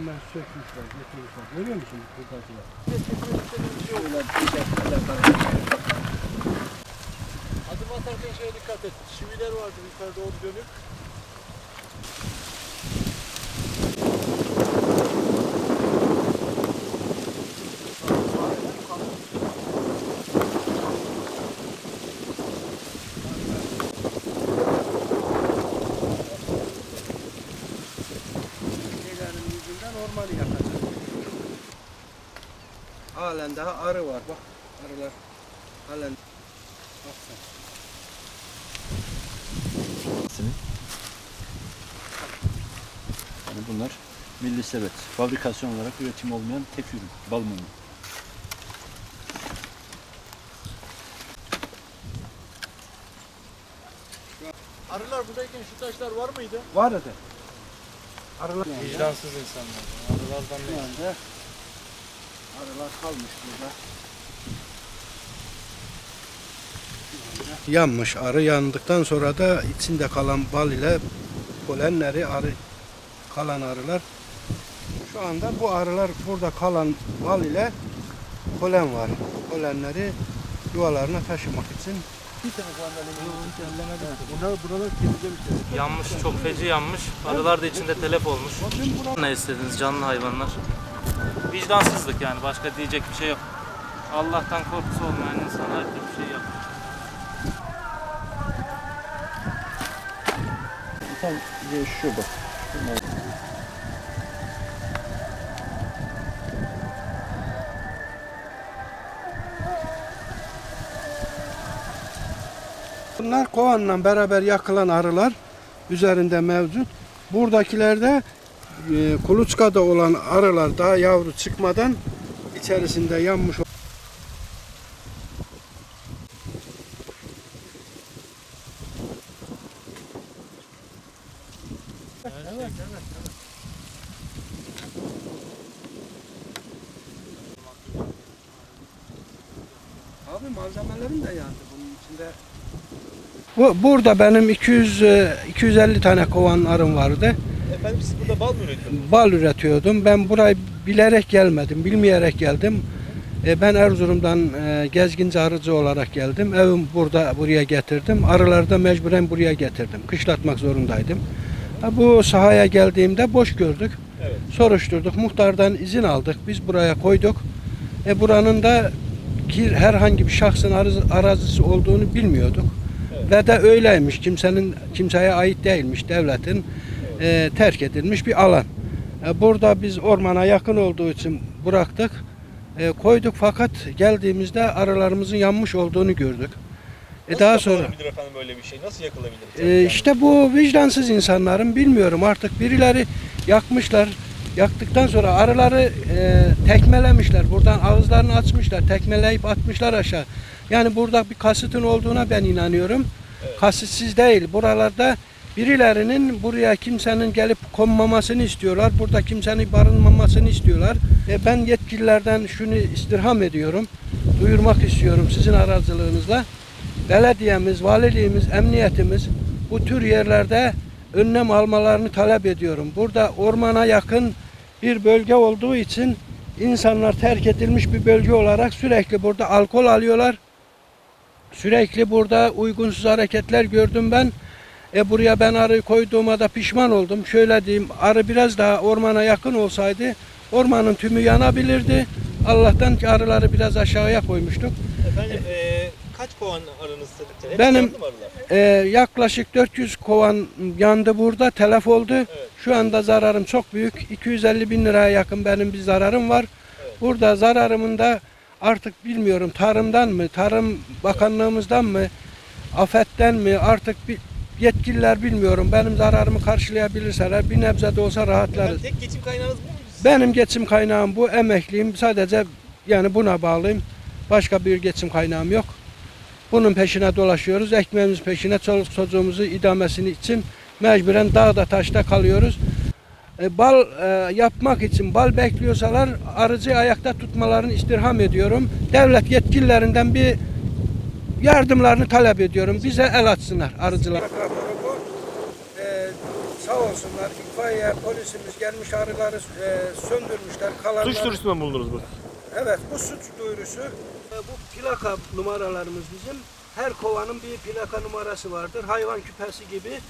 hemen sökmüşler, getirmişler. Görüyor musun buradakılar? Adım atarken şeye dikkat et. Çiviler vardı yukarı doğru dönük. Halen daha arı var bak. Arılar halen. Bak sen. Yani bunlar milli sebet. Fabrikasyon olarak üretim olmayan tek ürün. Bal mumu. Arılar buradayken şu taşlar var mıydı? Vardı. Arılar Vicdansız insanlar. Arılardan ne? Arılar kalmış burada. Yanmış. Arı yandıktan sonra da içinde kalan bal ile polenleri arı kalan arılar. Şu anda bu arılar burada kalan bal ile polen var. Polenleri yuvalarına taşımak için Bunlar buralar temizlemiş. Yanmış, çok feci yanmış. Arılar da içinde telef olmuş. Ne istediniz canlı hayvanlar? Vicdansızlık yani başka diyecek bir şey yok. Allah'tan korkusu olmayan insanlar bir şey yapıyor. Tam şu bak. Bunlar kovanla beraber yakılan arılar üzerinde mevcut. Buradakilerde e, kuluçkada olan arılar daha yavru çıkmadan içerisinde yanmış Abi malzemelerim de yandı bunun içinde. Bu, burada benim 200 e, 250 tane kovan arım vardı. Efendim siz burada bal mı üretiyorsunuz? Bal üretiyordum. Ben burayı bilerek gelmedim, bilmeyerek geldim. E, ben Erzurum'dan e, gezginci arıcı olarak geldim. Evim burada buraya getirdim. Arıları da mecburen buraya getirdim. Kışlatmak zorundaydım. Ha, bu sahaya geldiğimde boş gördük. Evet. Soruşturduk. Muhtardan izin aldık. Biz buraya koyduk. E, buranın da ki herhangi bir şahsın arazisi olduğunu bilmiyorduk. Evet. Ve de öyleymiş. Kimsenin kimseye ait değilmiş. Devletin e, terk edilmiş bir alan. E, burada biz ormana yakın olduğu için bıraktık. E, koyduk fakat geldiğimizde arılarımızın yanmış olduğunu gördük. E, Nasıl daha sonra efendim böyle bir şey? Nasıl yakılabilir? e, Yani işte bu vicdansız insanların bilmiyorum artık birileri yakmışlar. Yaktıktan sonra arıları e, tekmelemişler. Buradan ağızlarını açmışlar. Tekmeleyip atmışlar aşağı. Yani burada bir kasıtın olduğuna ben inanıyorum. Evet. Kasıtsız değil. Buralarda birilerinin buraya kimsenin gelip konmamasını istiyorlar. Burada kimsenin barınmamasını istiyorlar. E, ben yetkililerden şunu istirham ediyorum. Duyurmak istiyorum sizin aracılığınızla. Belediyemiz, valiliğimiz, emniyetimiz bu tür yerlerde önlem almalarını talep ediyorum. Burada ormana yakın bir bölge olduğu için insanlar terk edilmiş bir bölge olarak sürekli burada alkol alıyorlar. Sürekli burada uygunsuz hareketler gördüm ben. E buraya ben arı koyduğuma da pişman oldum. Şöyle diyeyim, arı biraz daha ormana yakın olsaydı ormanın tümü yanabilirdi. Allah'tan ki arıları biraz aşağıya koymuştuk. Efendim e, kaç kovan arınız? Hepsi Benim-? Ee, yaklaşık 400 kovan yandı burada, telef oldu. Evet. Şu anda zararım çok büyük. 250 bin liraya yakın benim bir zararım var. Evet. Burada zararımın da artık bilmiyorum tarımdan mı, tarım bakanlığımızdan mı, afetten mi artık bir yetkililer bilmiyorum. Benim zararımı karşılayabilirseler bir nebze de olsa rahatlarız. Efendim tek geçim kaynağınız bu sizin? Benim geçim kaynağım bu, emekliyim. Sadece yani buna bağlıyım. Başka bir geçim kaynağım yok. Bunun peşine dolaşıyoruz. Ekmeğimiz peşine çoluk çocuğumuzu idamesini için mecburen dağda taşta kalıyoruz. E, bal e, yapmak için bal bekliyorsalar arıcı ayakta tutmalarını istirham ediyorum. Devlet yetkililerinden bir yardımlarını talep ediyorum. Bize el açsınlar arıcılar. Sağ olsunlar itfaiye polisimiz gelmiş arıları e, söndürmüşler. Kalanlar... Suç duyurusunda mı bulundunuz bu? Evet bu suç duyurusu. E, Bu plaka numaralarımız bizim. Her kovanın bir plaka numarası vardır. Hayvan küpesi gibi.